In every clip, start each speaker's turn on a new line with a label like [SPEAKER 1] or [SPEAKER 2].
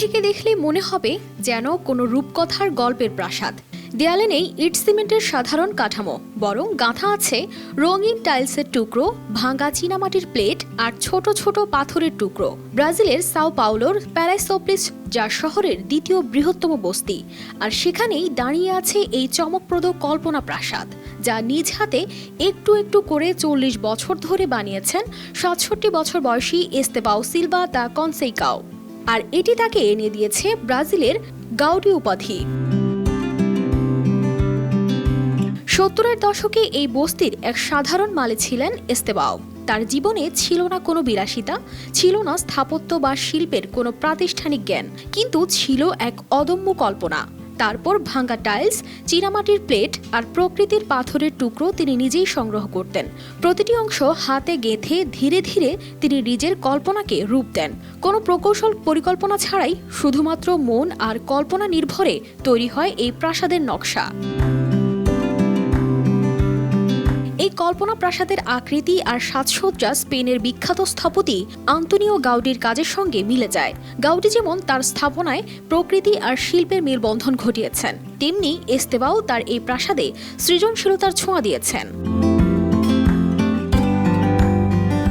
[SPEAKER 1] থেকে দেখলে মনে হবে যেন কোনো রূপকথার গল্পের প্রাসাদ। দেয়ালে নেই ইট সিমেন্টের সাধারণ কাঠামো, বরং গাঁথা আছে রঙিন টাইলসের টুকরো, ভাঙা চীনামাটির প্লেট আর ছোট ছোট পাথরের টুকরো। ব্রাজিলের সাও পাউলোর প্যারাইসোপ্লিস যা শহরের দ্বিতীয় বৃহত্তম বস্তি। আর সেখানেই দাঁড়িয়ে আছে এই চমকপ্রদ কল্পনা প্রাসাদ, যা নিজ হাতে একটু একটু করে চল্লিশ বছর ধরে বানিয়েছেন সাতষট্টি বছর বয়সী এস্তেবাও সিলভা দা কনসেইকাও। আর এটি তাকে এনে দিয়েছে ব্রাজিলের গাউডি উপাধি। সত্তরের দশকে এই বস্তির এক সাধারণ মালে ছিলেন এস্তেবাও। তার জীবনে ছিল না কোনো বিলাসিতা, ছিল না স্থাপত্য বা শিল্পের কোনো প্রাতিষ্ঠানিক জ্ঞান, কিন্তু ছিল এক অদম্য কল্পনা। তারপর ভাঙ্গা টাইলস, চীনামাটির প্লেট আর প্রকৃতির পাথরের টুকরো তিনি নিজেই সংগ্রহ করতেন। প্রতিটি অংশ হাতে গেঁথে ধীরে ধীরে তিনি নিজের কল্পনাকে রূপ দেন। কোনো প্রকৌশল পরিকল্পনা ছাড়াই শুধুমাত্র মন আর কল্পনা নির্ভরে তৈরি হয় এই প্রাসাদের নকশা। এই কল্পনা প্রাসাদের আকৃতি আর সাজসজ্জা স্পেনের বিখ্যাত স্থপতি আন্তনিও গাউডির কাজের সঙ্গে মিলে যায়। গাউডি যেমন তার স্থাপনায় প্রকৃতি আর শিল্পের মেলবন্ধন ঘটিয়েছেন, তেমনি এস্তেবাও তার এই প্রাসাদে সৃজনশীলতার ছোঁয়া দিয়েছেন।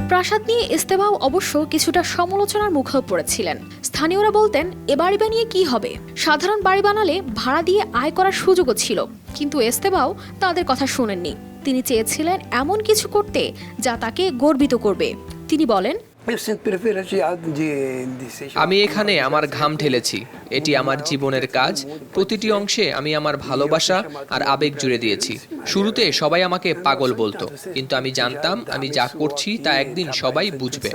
[SPEAKER 1] প্রাসাদ নিয়ে ইস্তেবাও অবশ্য কিছুটা সমালোচনার মুখেও পড়েছিলেন। স্থানীয়রা বলতেন, এ বাড়ি বানিয়ে কি হবে? সাধারণ বাড়ি বানালে ভাড়া দিয়ে আয় করার সুযোগও ছিল। কিন্তু এস্তেবাও তাদের কথা শোনেননি। তিনি চেয়েছিলেন এমন কিছু করতে যা তাকে গর্বিত করবে। তিনি বলেন
[SPEAKER 2] ser
[SPEAKER 3] আমি এখানে আমার ঘাম ঢেলেছি এটি আমার জীবনের কাজ। প্রতিটি অংশে আমি আমার ভালোবাসা আর আবেগ জুড়ে দিয়েছি। শুরুতে সবাই আমাকে পাগল বলতো কিন্তু আমি জানতাম আমি যা করছি তা একদিন সবাই বুঝবে।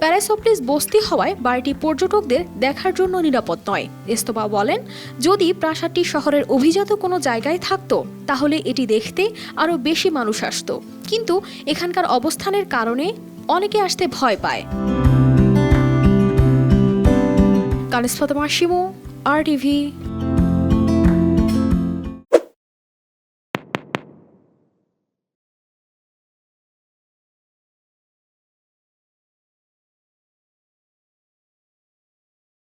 [SPEAKER 1] প্যারাসোপ্লিস বস্তি হওয়ায় বাড়িটি পর্যটকদের দেখার জন্য নিরাপদ নয়। এস্তোবা বলেন, যদি প্রাসাদটি শহরের অভিজাত কোনো জায়গায় থাকতো, তাহলে এটি দেখতে আরও বেশি মানুষ আসতো। কিন্তু এখানকার অবস্থানের কারণে অনেকে আসতে ভয় পায়। কানিসফাত মাসিমো আর টিভি